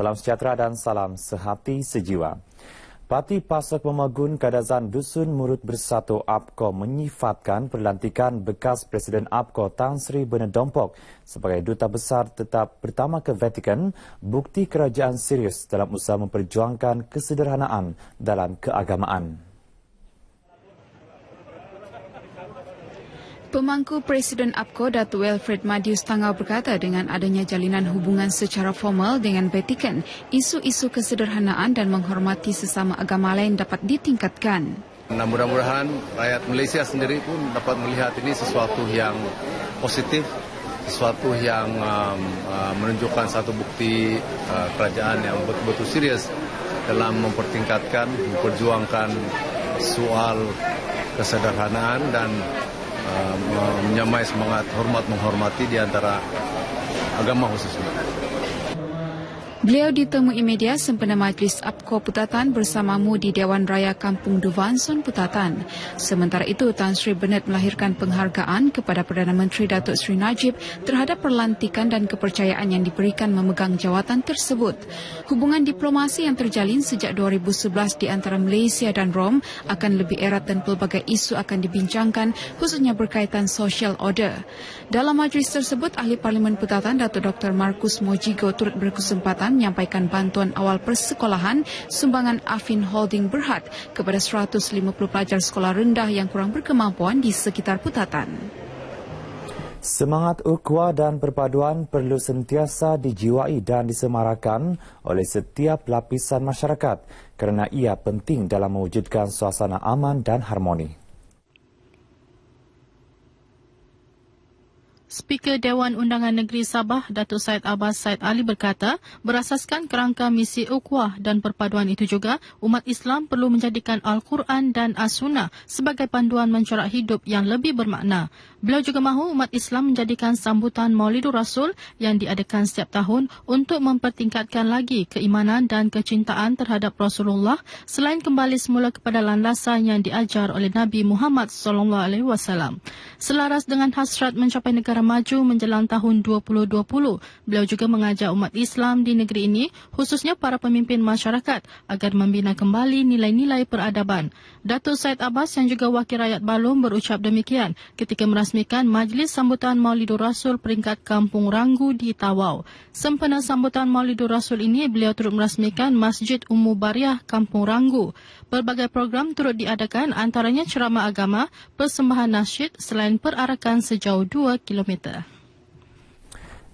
Salam sejahtera dan salam sehati sejiwa. Parti Pasok Pemagun Kadazan Dusun Murut Bersatu APKO menyifatkan perlantikan bekas Presiden APKO Tan Sri Bernard Dompok sebagai Duta Besar tetap pertama ke Vatikan bukti kerajaan serius dalam usaha memperjuangkan kesederhanaan dalam keagamaan. Pemangku Presiden APCO Datuk Wilfred Madius Tangau berkata dengan adanya jalinan hubungan secara formal dengan Vatikan, isu-isu kesederhanaan dan menghormati sesama agama lain dapat ditingkatkan. Dan mudah-mudahan rakyat Malaysia sendiri pun dapat melihat ini sesuatu yang positif, sesuatu yang um, uh, menunjukkan satu bukti uh, kerajaan yang betul-betul serius dalam mempertingkatkan, memperjuangkan soal kesederhanaan dan menyamai semangat hormat menghormati di antara agama khususnya. Beliau ditemui media sempena Majlis APKO Putatan bersamamu di Dewan Raya Kampung Duvanson Putatan. Sementara itu, Tan Sri Bennett melahirkan penghargaan kepada Perdana Menteri Datuk Sri Najib terhadap perlantikan dan kepercayaan yang diberikan memegang jawatan tersebut. Hubungan diplomasi yang terjalin sejak 2011 di antara Malaysia dan Rom akan lebih erat dan pelbagai isu akan dibincangkan khususnya berkaitan social order. Dalam majlis tersebut, Ahli Parlimen Putatan Datuk Dr. Markus Mojigo turut berkesempatan menyampaikan bantuan awal persekolahan sumbangan Afin Holding Berhad kepada 150 pelajar sekolah rendah yang kurang berkemampuan di sekitar Putatan. Semangat ukhuwah dan perpaduan perlu sentiasa dijiwai dan disemarakan oleh setiap lapisan masyarakat kerana ia penting dalam mewujudkan suasana aman dan harmoni. Speaker Dewan Undangan Negeri Sabah, Datuk Said Abbas Said Ali berkata, berasaskan kerangka misi ukhuwah dan perpaduan itu juga, umat Islam perlu menjadikan Al-Quran dan As-Sunnah sebagai panduan mencorak hidup yang lebih bermakna. Beliau juga mahu umat Islam menjadikan sambutan Maulidur Rasul yang diadakan setiap tahun untuk mempertingkatkan lagi keimanan dan kecintaan terhadap Rasulullah selain kembali semula kepada landasan yang diajar oleh Nabi Muhammad SAW. Selaras dengan hasrat mencapai negara maju menjelang tahun 2020. Beliau juga mengajak umat Islam di negeri ini, khususnya para pemimpin masyarakat, agar membina kembali nilai-nilai peradaban. Datuk Said Abbas yang juga wakil rakyat Balum berucap demikian ketika merasmikan Majlis Sambutan Maulidur Rasul peringkat Kampung Ranggu di Tawau. Sempena sambutan Maulidur Rasul ini, beliau turut merasmikan Masjid Ummu Bariah Kampung Ranggu. Berbagai program turut diadakan antaranya ceramah agama, persembahan nasyid selain perarakan sejauh 2 km.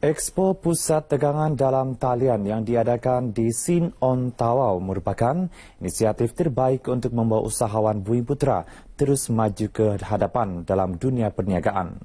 Expo Pusat Tegangan dalam Talian yang diadakan di Sin On Tawau merupakan inisiatif terbaik untuk membawa usahawan Bumi Putra terus maju ke hadapan dalam dunia perniagaan.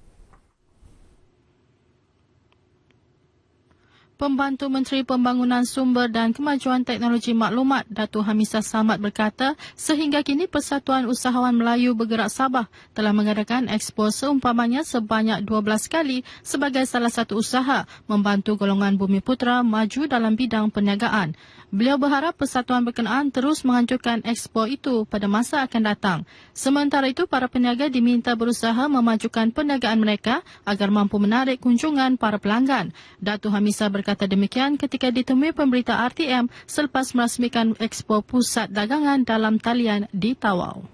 Pembantu Menteri Pembangunan Sumber dan Kemajuan Teknologi Maklumat Datuk Hamisah Samad berkata, sehingga kini Persatuan Usahawan Melayu Bergerak Sabah telah mengadakan ekspo seumpamanya sebanyak 12 kali sebagai salah satu usaha membantu golongan bumi putra maju dalam bidang perniagaan. Beliau berharap persatuan berkenaan terus menghancurkan ekspo itu pada masa akan datang. Sementara itu, para peniaga diminta berusaha memajukan perniagaan mereka agar mampu menarik kunjungan para pelanggan. Datuk Hamisah berkata demikian ketika ditemui pemberita RTM selepas merasmikan ekspo pusat dagangan dalam talian di Tawau.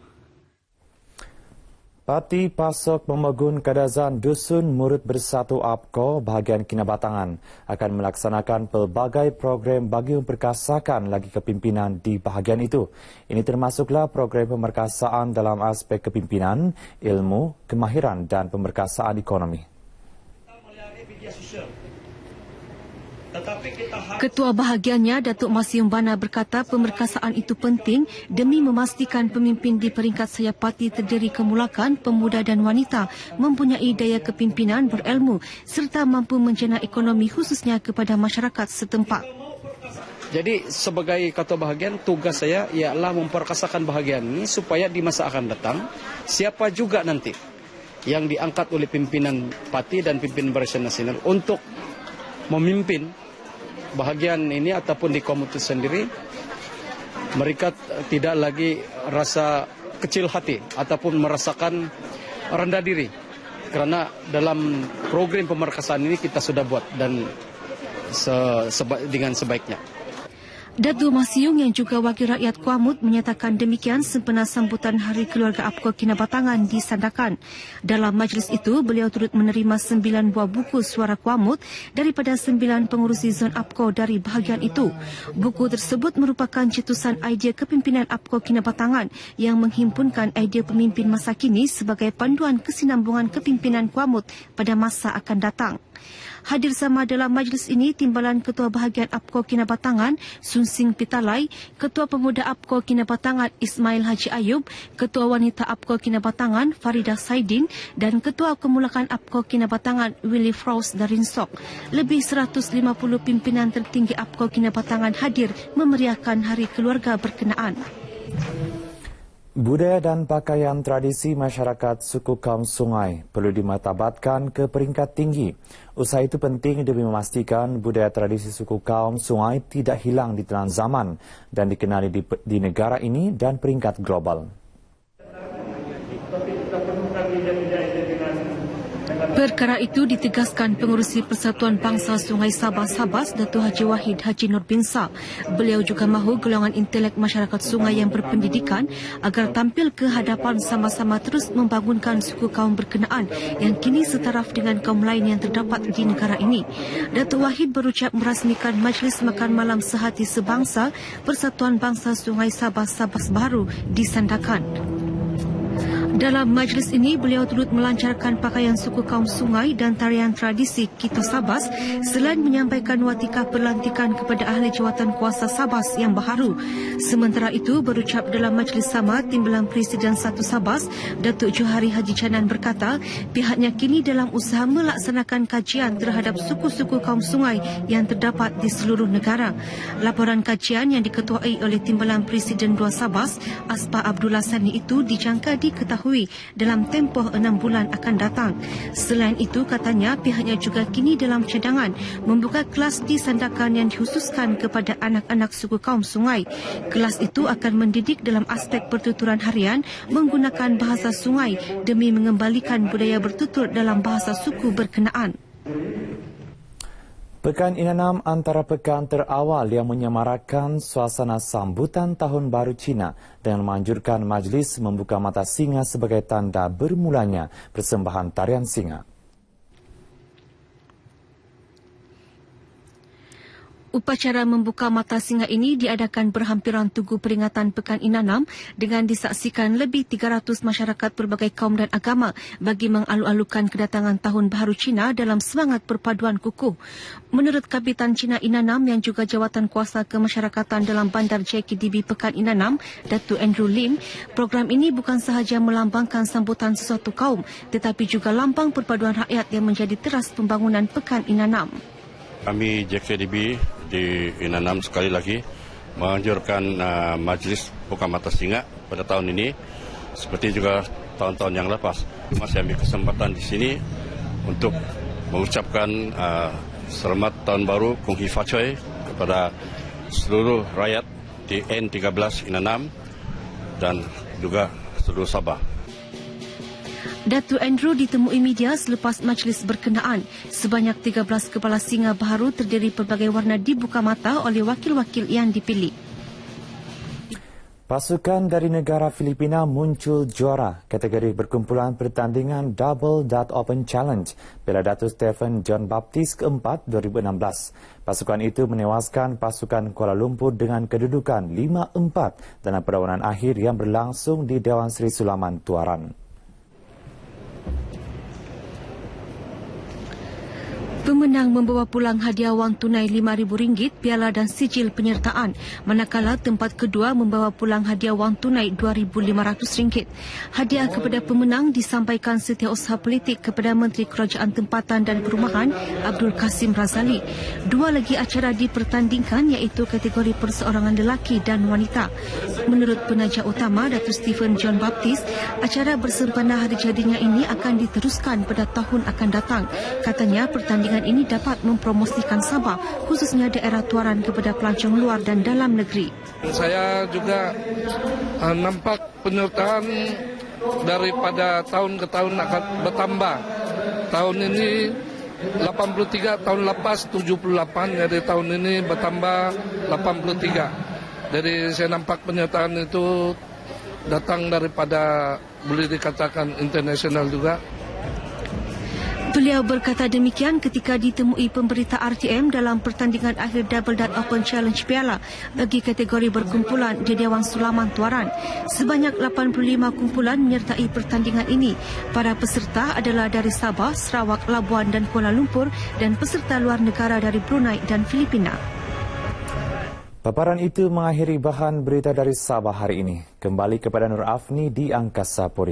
Parti Pasok Pemagun Kadazan Dusun Murut Bersatu APKO bahagian Kinabatangan akan melaksanakan pelbagai program bagi memperkasakan lagi kepimpinan di bahagian itu. Ini termasuklah program pemerkasaan dalam aspek kepimpinan, ilmu, kemahiran dan pemerkasaan ekonomi. Ketua bahagiannya Datuk Masyum Bana berkata pemerkasaan itu penting demi memastikan pemimpin di peringkat sayap parti terdiri kemulakan pemuda dan wanita mempunyai daya kepimpinan berilmu serta mampu menjana ekonomi khususnya kepada masyarakat setempat. Jadi sebagai ketua bahagian tugas saya ialah memperkasakan bahagian ini supaya di masa akan datang siapa juga nanti yang diangkat oleh pimpinan parti dan pimpinan Barisan Nasional untuk memimpin bahagian ini ataupun di komunitas sendiri mereka tidak lagi rasa kecil hati ataupun merasakan rendah diri kerana dalam program pemerkasaan ini kita sudah buat dan se seba dengan sebaiknya. Datu Masiung yang juga wakil rakyat Kuamut menyatakan demikian sempena sambutan Hari Keluarga APKO Kinabatangan di Sandakan. Dalam majlis itu, beliau turut menerima sembilan buah buku suara Kuamut daripada sembilan pengurusi zon APKO dari bahagian itu. Buku tersebut merupakan cetusan idea kepimpinan APKO Kinabatangan yang menghimpunkan idea pemimpin masa kini sebagai panduan kesinambungan kepimpinan Kuamut pada masa akan datang. Hadir sama dalam majlis ini Timbalan Ketua Bahagian APKO Kinabatangan Sun Sing Pitalai, Ketua Pemuda APKO Kinabatangan Ismail Haji Ayub, Ketua Wanita APKO Kinabatangan Farida Saidin dan Ketua Kemulakan APKO Kinabatangan Willy Frost Darinsok. Lebih 150 pimpinan tertinggi APKO Kinabatangan hadir memeriahkan Hari Keluarga berkenaan. Budaya dan pakaian tradisi masyarakat suku kaum sungai perlu dimartabatkan ke peringkat tinggi. Usaha itu penting demi memastikan budaya tradisi suku kaum sungai tidak hilang di telan zaman dan dikenali di, di negara ini dan peringkat global. Perkara itu ditegaskan pengurusi Persatuan Bangsa Sungai Sabah Sabas Datuk Haji Wahid Haji Nur bin. Beliau juga mahu golongan intelek masyarakat sungai yang berpendidikan agar tampil ke hadapan sama-sama terus membangunkan suku kaum berkenaan yang kini setaraf dengan kaum lain yang terdapat di negara ini. Datuk Wahid berucap merasmikan Majlis Makan Malam Sehati Sebangsa Persatuan Bangsa Sungai Sabah Sabas Baru di Sandakan. Dalam majlis ini, beliau turut melancarkan pakaian suku kaum sungai dan tarian tradisi Kita Sabas selain menyampaikan watika perlantikan kepada ahli jawatan kuasa Sabas yang baharu. Sementara itu, berucap dalam majlis sama, Timbalan Presiden Satu Sabas, Datuk Johari Haji Canan berkata, pihaknya kini dalam usaha melaksanakan kajian terhadap suku-suku kaum sungai yang terdapat di seluruh negara. Laporan kajian yang diketuai oleh Timbalan Presiden Dua Sabas, Aspa Abdullah Sani itu dijangka diketahui diketahui dalam tempoh enam bulan akan datang. Selain itu, katanya pihaknya juga kini dalam cadangan membuka kelas di Sandakan yang dikhususkan kepada anak-anak suku kaum sungai. Kelas itu akan mendidik dalam aspek pertuturan harian menggunakan bahasa sungai demi mengembalikan budaya bertutur dalam bahasa suku berkenaan. Pekan Inanam antara pekan terawal yang menyemarakan suasana sambutan Tahun Baru Cina dengan memanjurkan majlis membuka mata singa sebagai tanda bermulanya persembahan tarian singa. Upacara membuka mata singa ini diadakan berhampiran tugu peringatan Pekan Inanam dengan disaksikan lebih 300 masyarakat berbagai kaum dan agama bagi mengalu-alukan kedatangan Tahun Baharu Cina dalam semangat perpaduan kukuh. Menurut Kapitan Cina Inanam yang juga jawatan kuasa kemasyarakatan dalam Bandar JKDB Pekan Inanam, Datu Andrew Lim, program ini bukan sahaja melambangkan sambutan sesuatu kaum tetapi juga lambang perpaduan rakyat yang menjadi teras pembangunan Pekan Inanam. Kami JKDB di Inanam sekali lagi menganjurkan uh, majlis buka mata singa pada tahun ini seperti juga tahun-tahun yang lepas masih ambil kesempatan di sini untuk mengucapkan uh, selamat tahun baru Kung Hi Fa Choi kepada seluruh rakyat di N13 Inanam dan juga seluruh Sabah. Datu Andrew ditemui media selepas majlis berkenaan. Sebanyak 13 kepala singa baharu terdiri pelbagai warna dibuka mata oleh wakil-wakil yang dipilih. Pasukan dari negara Filipina muncul juara kategori berkumpulan pertandingan Double Dart Open Challenge Piala Datuk Stephen John Baptiste keempat 2016. Pasukan itu menewaskan pasukan Kuala Lumpur dengan kedudukan 5-4 dalam perlawanan akhir yang berlangsung di Dewan Seri Sulaman Tuaran. Pemenang membawa pulang hadiah wang tunai RM5,000, piala dan sijil penyertaan. Manakala tempat kedua membawa pulang hadiah wang tunai RM2,500. Hadiah kepada pemenang disampaikan setiausaha politik kepada Menteri Kerajaan Tempatan dan Perumahan Abdul Kasim Razali. Dua lagi acara dipertandingkan iaitu kategori perseorangan lelaki dan wanita. Menurut penaja utama Datuk Stephen John Baptiste, acara bersempena hari jadinya ini akan diteruskan pada tahun akan datang. Katanya pertandingan pertandingan ini dapat mempromosikan Sabah khususnya daerah tuaran kepada pelancong luar dan dalam negeri. Saya juga uh, nampak penyertaan daripada tahun ke tahun akan bertambah. Tahun ini 83 tahun lepas 78 jadi tahun ini bertambah 83 jadi saya nampak penyertaan itu datang daripada boleh dikatakan internasional juga Beliau berkata demikian ketika ditemui pemberita RTM dalam pertandingan akhir Double Dart Open Challenge Piala bagi kategori berkumpulan di Dewan Sulaman Tuaran. Sebanyak 85 kumpulan menyertai pertandingan ini. Para peserta adalah dari Sabah, Sarawak, Labuan dan Kuala Lumpur dan peserta luar negara dari Brunei dan Filipina. Paparan itu mengakhiri bahan berita dari Sabah hari ini. Kembali kepada Nur Afni di Angkasa Puri.